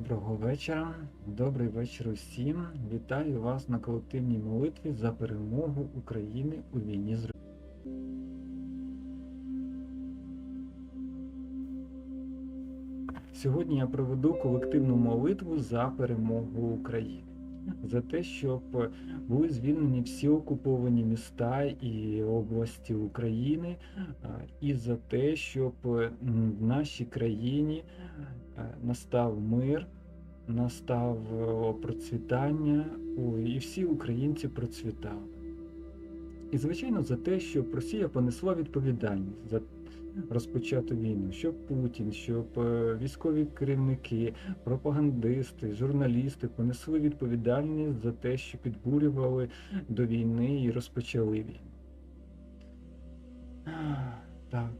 Доброго вечора, добрий вечір усім. Вітаю вас на колективній молитві за перемогу України у війні з Росією. Сьогодні я проведу колективну молитву за перемогу України, за те, щоб були звільнені всі окуповані міста і області України, і за те, щоб в нашій країні е, настав мир, настав е, процвітання, і всі українці процвітали. І, звичайно, за те, щоб Росія понесла відповідальність за розпочату війну, щоб Путін, щоб е, військові керівники, пропагандисти, журналісти понесли відповідальність за те, що підбурювали до війни і розпочали війну. Так.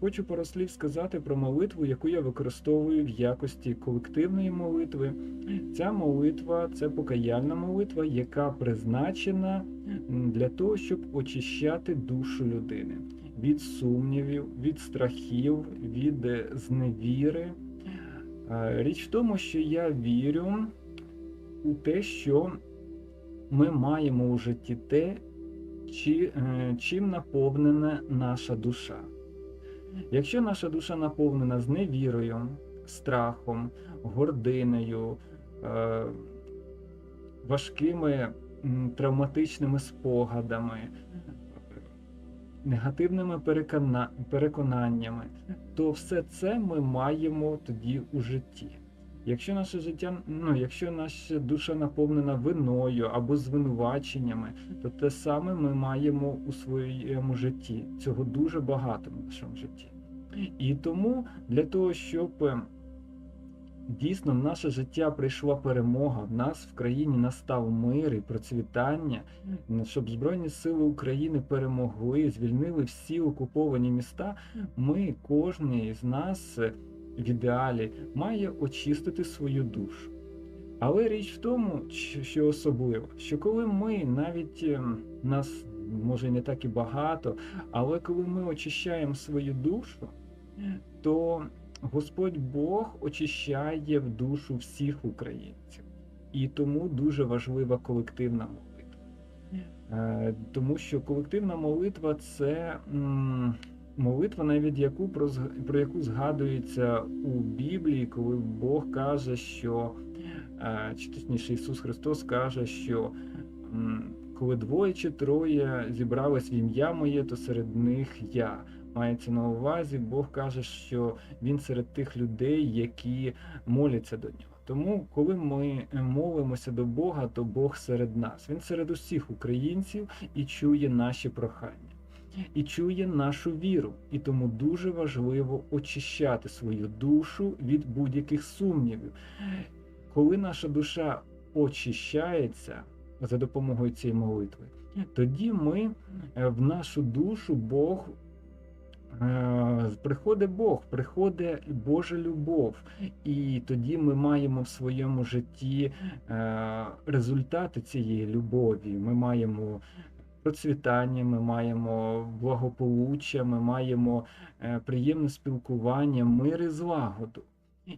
Хочу пару слів сказати про молитву, яку я використовую в якості колективної молитви. Ця молитва це покаяльна молитва, яка призначена для того, щоб очищати душу людини від сумнівів, від страхів, від е, зневіри. Е, Річ в тому, що я вірю у те, що ми маємо у житті те, чи, е, чим наповнена наша душа. Якщо наша душа наповнена зневірою, страхом, гординою, важкими травматичними спогадами, негативними перекона- переконаннями, то все це ми маємо тоді у житті. Якщо наше життя, ну якщо наша душа наповнена виною або звинуваченнями, то те саме ми маємо у своєму житті. Цього дуже багато в нашому житті. І тому для того, щоб е, дійсно в наше життя прийшла перемога, в нас в країні настав мир і процвітання, щоб Збройні Сили України перемогли, звільнили всі окуповані міста, ми, кожен із нас е, в ідеалі, має очистити свою душу. Але річ в тому, що особливо, що коли ми навіть ем, нас може і не так і багато, але коли ми очищаємо свою душу, то Господь Бог очищає в душу всіх українців. І тому дуже важлива колективна молитва. Е, Тому що колективна молитва це молитва, навіть яку про, про яку згадується у Біблії, коли Бог каже, що е, чи точніше Ісус Христос каже, що коли двоє чи троє зібрались в ім'я моє, то серед них я. Мається на увазі, Бог каже, що Він серед тих людей, які моляться до нього. Тому, коли ми е, молимося до Бога, то Бог серед нас. Він серед усіх українців і чує наші прохання, і чує нашу віру. І тому дуже важливо очищати свою душу від будь-яких сумнівів. Коли наша душа очищається за допомогою цієї молитви, тоді ми е, в нашу душу Бог. Е, Приходить Бог, приходить Божа любов, і тоді ми маємо в своєму житті е, результати цієї любові. Ми маємо процвітання, ми маємо благополуччя, ми маємо е, приємне спілкування, мир і злагоду.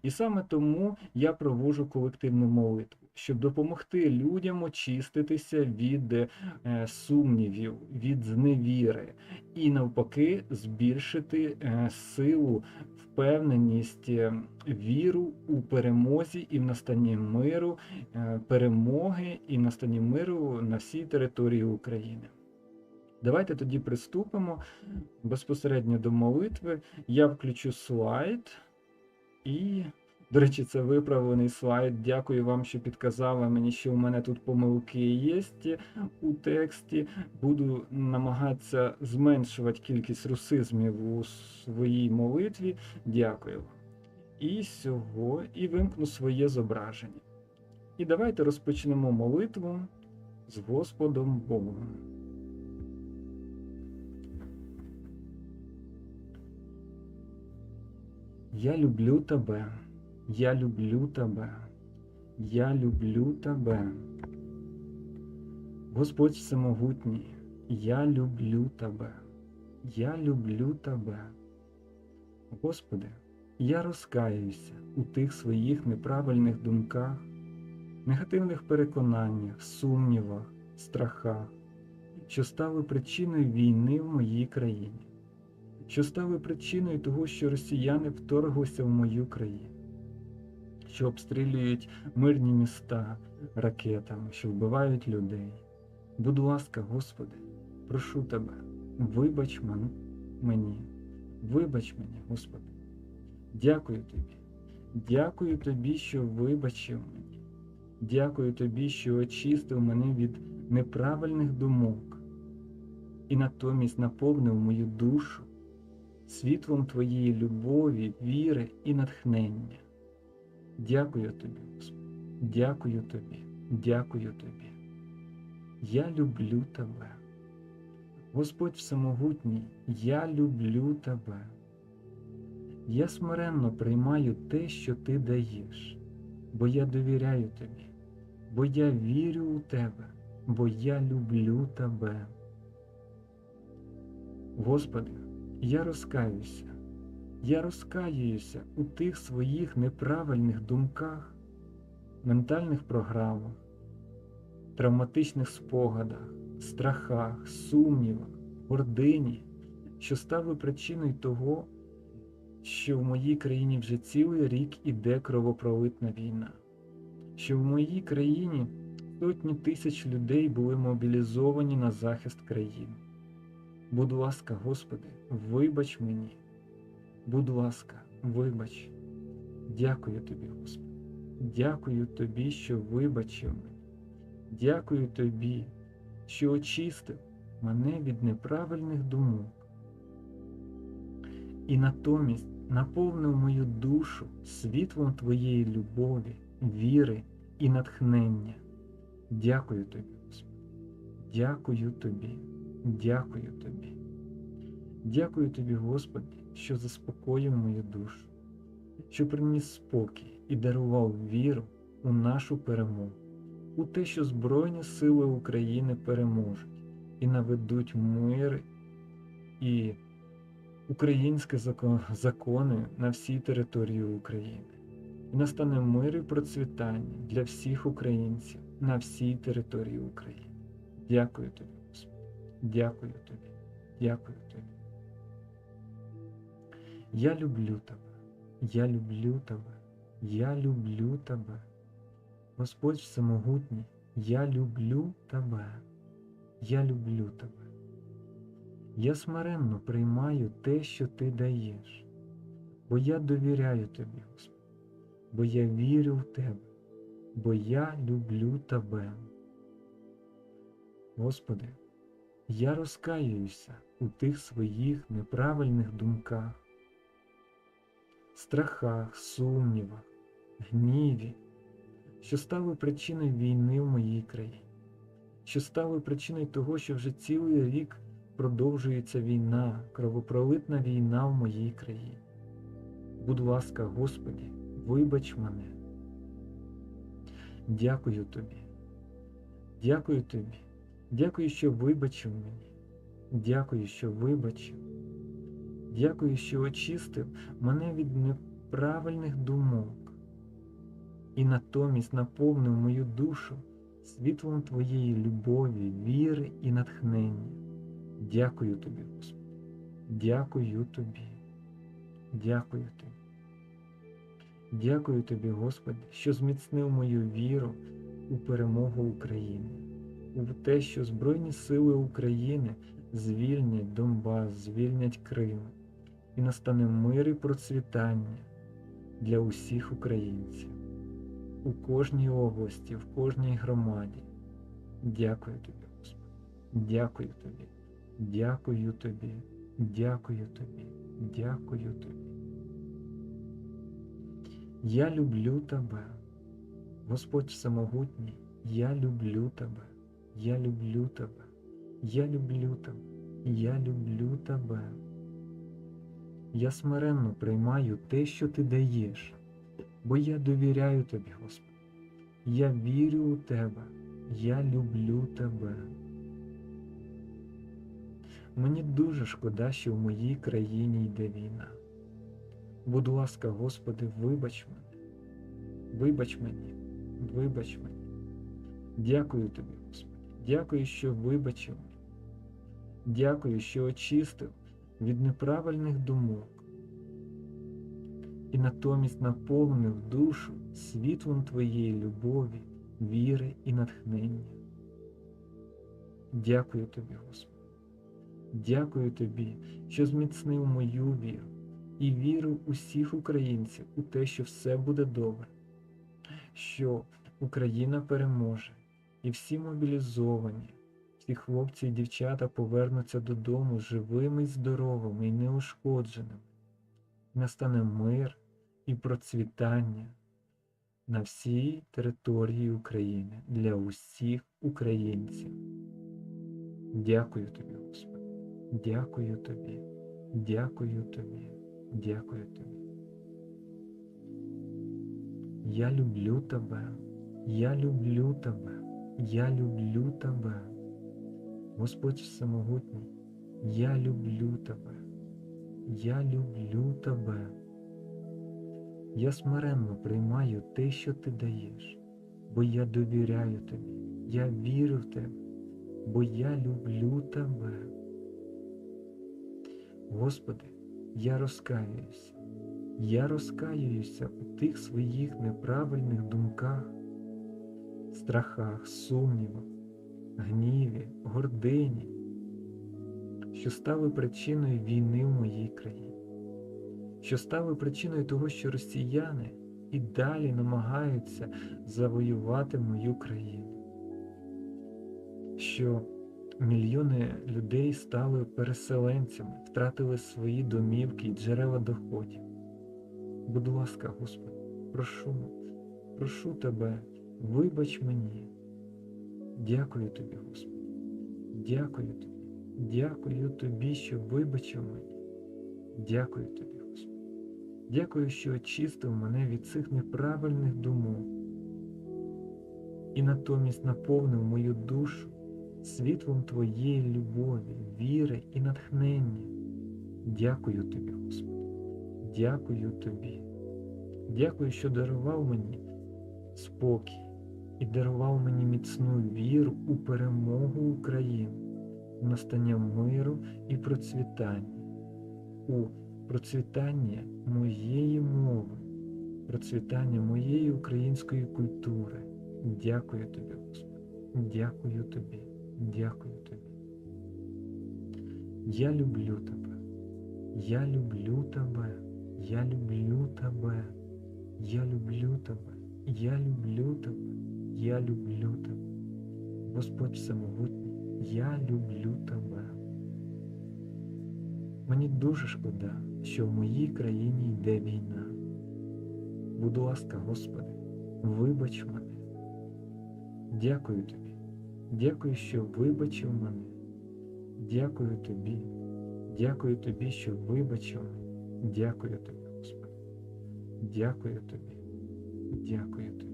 І саме тому я проводжу колективну молитву, щоб допомогти людям очиститися від е, сумнівів, від зневіри, і навпаки збільшити е, силу, впевненість, е, віру у перемозі і в настанні миру, перемоги і в настанні миру на всій території України. Давайте тоді приступимо безпосередньо до молитви. Я включу слайд. І, до речі, це виправлений слайд. Дякую вам, що підказали мені, що у мене тут помилки є у тексті. Буду намагатися зменшувати кількість русизмів у своїй молитві. Дякую. І сього, і вимкну своє зображення. І давайте розпочнемо молитву з Господом Богом. Я люблю тебе, я люблю тебе, я люблю тебе. Господь Всемогутній, я люблю тебе, я люблю тебе. Господи, Я розкаюся у тих своїх неправильних думках, негативних переконаннях, сумнівах, страхах, що стали причиною війни в моїй країні, що стали причиною того, що росіяни вторглися в мою країну, що обстрілюють мирні міста ракетами, що вбивають людей. Будь ласка, Господи, прошу Тебе, вибач мені, вибач мені, Господи. Дякую Тобі. Дякую Тобі, що вибачив мені. Дякую Тобі, що очистив мене від неправильних думок і натомість наповнив мою душу світлом Твоєї любові, віри і натхнення. Дякую Тобі, Господи. Дякую Тобі, дякую Тобі. Я люблю Тебе. Господь Всемогутній, я люблю Тебе. Я смиренно приймаю те, що Ти даєш, бо я довіряю Тобі, бо я вірю у Тебе, бо я люблю Тебе. Господи, я розкаюся, я розкаююся у тих своїх неправильних думках, ментальних програмах, травматичних спогадах, страхах, сумнівах, гордині, що стали причиною того, що в моїй країні вже цілий рік іде кровопролитна війна, що в моїй країні сотні тисяч людей були мобілізовані на захист країни. Будь ласка, Господи, вибач мені. Будь ласка, вибач. Дякую Тобі, Господи. Дякую Тобі, що вибачив мене. Дякую Тобі, що очистив мене від неправильних думок і натомість наповнив мою душу світлом Твоєї любові, віри і натхнення. Дякую Тобі, Господи. Дякую Тобі, дякую Тобі. Дякую Тобі, Господи, що заспокоїв мою душу, що приніс спокій і дарував віру у нашу перемогу, у те, що Збройні Сили України переможуть і наведуть мир і українські закони на всій території України. І настане мир і процвітання для всіх українців на всій території України. Дякую тобі, Господи. Дякую тобі. Дякую тобі. Я люблю тебе. Я люблю тебе. Я люблю тебе. Господь Всемогутній, я люблю тебе. Я люблю тебе. Я смиренно приймаю те, що ти даєш, бо я довіряю тобі, Господи, бо я вірю в тебе, бо я люблю тебе. Господи, я розкаююся у тих своїх неправильних думках, страхах, сумнівах, гніві, що стали причиною війни в моїй країні, що стали причиною того, що вже цілий рік продовжується війна, кровопролитна війна в моїй країні. Будь ласка, Господі, вибач мене. Дякую тобі. Дякую тобі. Дякую, що вибачив мені. Дякую, що вибачив. Дякую, що очистив мене від неправильних думок і натомість наповнив мою душу світлом Твоєї любові, віри і натхнення. Дякую тобі, Господи. Дякую тобі. Дякую тобі. Дякую тобі, Господи, що зміцнив мою віру у перемогу України, у те, що Збройні Сили України звільнять Донбас, звільнять Крим і настане мир і процвітання для усіх українців у кожній області, в кожній громаді. Дякую тобі, Господи. Дякую тобі. Дякую тобі, дякую тобі, дякую тобі. Я люблю тебе, Господь Всемогутній, я люблю тебе, я люблю тебе, я люблю тебе, я люблю тебе. Я смиренно приймаю те, що ти даєш, бо я довіряю тобі, Господи. Я вірю у тебе, я люблю тебе. Мені дуже шкода, що в моїй країні йде війна. Будь ласка, Господи, вибач мене. Вибач мені, вибач мені. Дякую тобі, Господи. Дякую, що вибачив мене. Дякую, що очистив від неправильних думок і натомість наповнив душу світлом Твоєї любові, віри і натхнення. Дякую тобі, Господи. Дякую тобі, що зміцнив мою віру і віру усіх українців у те, що все буде добре, що Україна переможе, і всі мобілізовані, всі хлопці і дівчата повернуться додому живими, й здоровими і неушкодженими. Настане мир і процвітання на всій території України для усіх українців. Дякую тобі, Господи. Дякую тобі, дякую тобі, дякую тобі. Я люблю тебе, я люблю тебе, я люблю тебе. Господь Всемогутній, я люблю тебе, я люблю тебе. Я смиренно приймаю те, що ти даєш, бо я довіряю тобі, я вірю в тебе, бо я люблю тебе. Господи, я розкаююся, я розкаююся у тих своїх неправильних думках, страхах, сумнівах, гніві, гордині, що стали причиною війни в моїй країні, що стали причиною того, що росіяни і далі намагаються завоювати мою країну. що Мільйони людей стали переселенцями, втратили свої домівки і джерела доходів. Будь ласка, Господи, прошу, прошу Тебе, вибач мені. Дякую Тобі, Господи. Дякую Тобі, дякую Тобі, що вибачив мені. Дякую Тобі, Господи. Дякую, що очистив мене від цих неправильних думок і натомість наповнив мою душу світлом Твоєї любові, віри і натхнення. Дякую Тобі, Господи, дякую Тобі. Дякую, що дарував мені спокій і дарував мені міцну віру у перемогу України, в настання миру і процвітання, у процвітання моєї мови, процвітання моєї української культури. Дякую Тобі, Господи, дякую Тобі. Дякую тобі. Я люблю тебе. Я люблю тебе. Я люблю тебе. Я люблю тебе. Я люблю тебе. Я люблю тебе. Господь Всемогутній, я люблю тебе. Мені дуже шкода, що в моїй країні йде війна. Будь ласка, Господи, вибач мене. Дякую тобі. Дякую, що вибачив мене. Дякую тобі. Дякую тобі, що вибачив мене. Дякую тобі, Господи. Дякую тобі. Дякую тобі.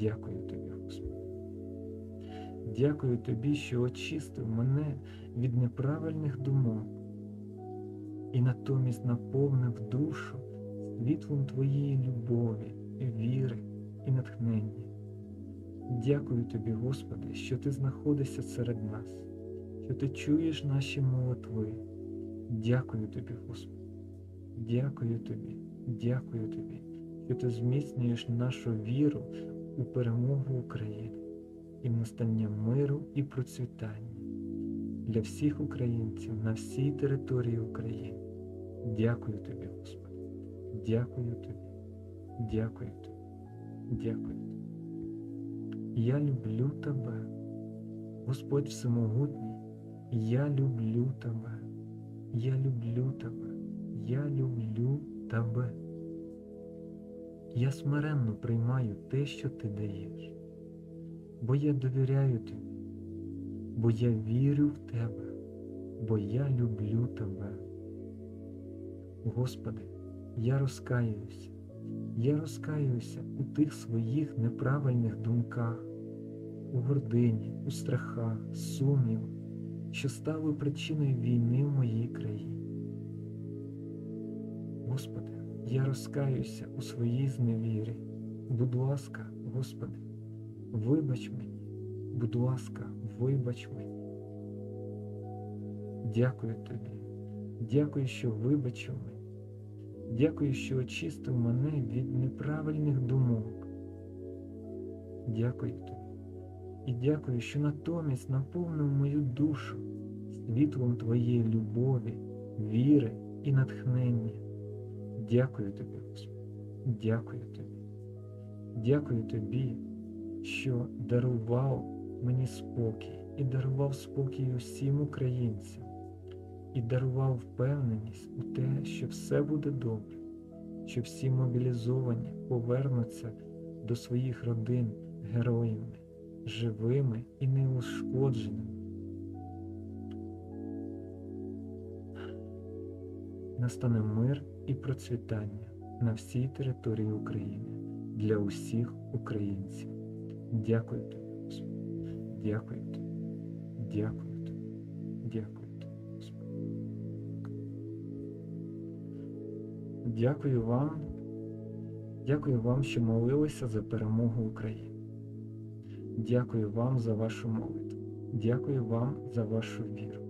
Дякую тобі, Господи. Дякую тобі, що очистив мене від неправильних думок і натомість наповнив душу світлом Твоєї любові, віри і натхнення. Дякую тобі, Господи, що Ти знаходишся серед нас, що Ти чуєш наші молитви. Дякую тобі, Господи. Дякую тобі, дякую тобі, що ти зміцнюєш нашу віру у перемогу України і в настання миру і процвітання для всіх українців на всій території України. Дякую тобі, Господи. Дякую тобі, дякую тобі, дякую тобі. Я люблю тебе, Господь Всемогутній, я люблю тебе, я люблю тебе, я люблю тебе. Я смиренно приймаю те, що ти даєш, бо я довіряю тобі, бо я вірю в тебе, бо я люблю тебе. Господи, я розкаюся, я розкаюся у тих своїх неправильних думках, у гордині, у страхах, сумнівах, що стали причиною війни в моїй країні. Господи, я розкаюся у своїй зневірі. Будь ласка, Господи, вибач мені, будь ласка, вибач мені. Дякую Тобі, дякую, що вибачив мені. Дякую, що очистив мене від неправильних думок. Дякую тобі. І дякую, що натомість наповнив мою душу світлом твоєї любові, віри і натхнення. Дякую тобі, Господи. Дякую тобі. Дякую тобі, що дарував мені спокій і дарував спокій усім українцям і дарував впевненість у те, що все буде добре, що всі мобілізовані повернуться до своїх родин героями, живими і неушкодженими. Настане мир і процвітання на всій території України для усіх українців. Дякую тобі, Господи. Дякую тобі. Дякую тобі. Дякую тобі, Господи. Дякую вам. Дякую вам, що молилися за перемогу України. Дякую вам за вашу молитву. Дякую вам за вашу віру.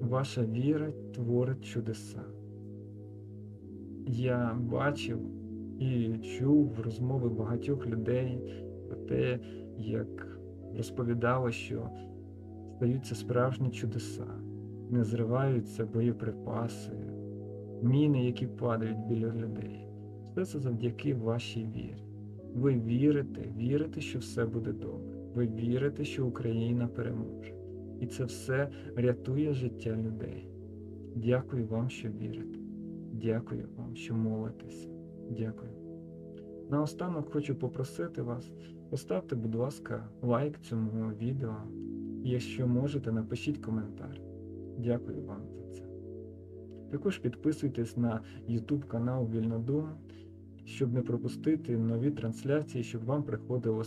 Ваша віра творить чудеса. Я бачив і чув розмови багатьох людей про те, як розповідали, що стаються справжні чудеса, не зриваються боєприпаси, міни, які падають біля людей. Все це завдяки вашій вірі. Ви вірите, вірите, що все буде добре. Ви вірите, що Україна переможе. І це все рятує життя людей. Дякую вам, що вірите. Дякую вам, що молитеся. Дякую. Наостанок хочу попросити вас, поставте, будь ласка, лайк цьому відео. Якщо можете, напишіть коментар. Дякую вам за це. Також підписуйтесь на YouTube канал Вільнодум, щоб не пропустити нові трансляції, щоб вам приходило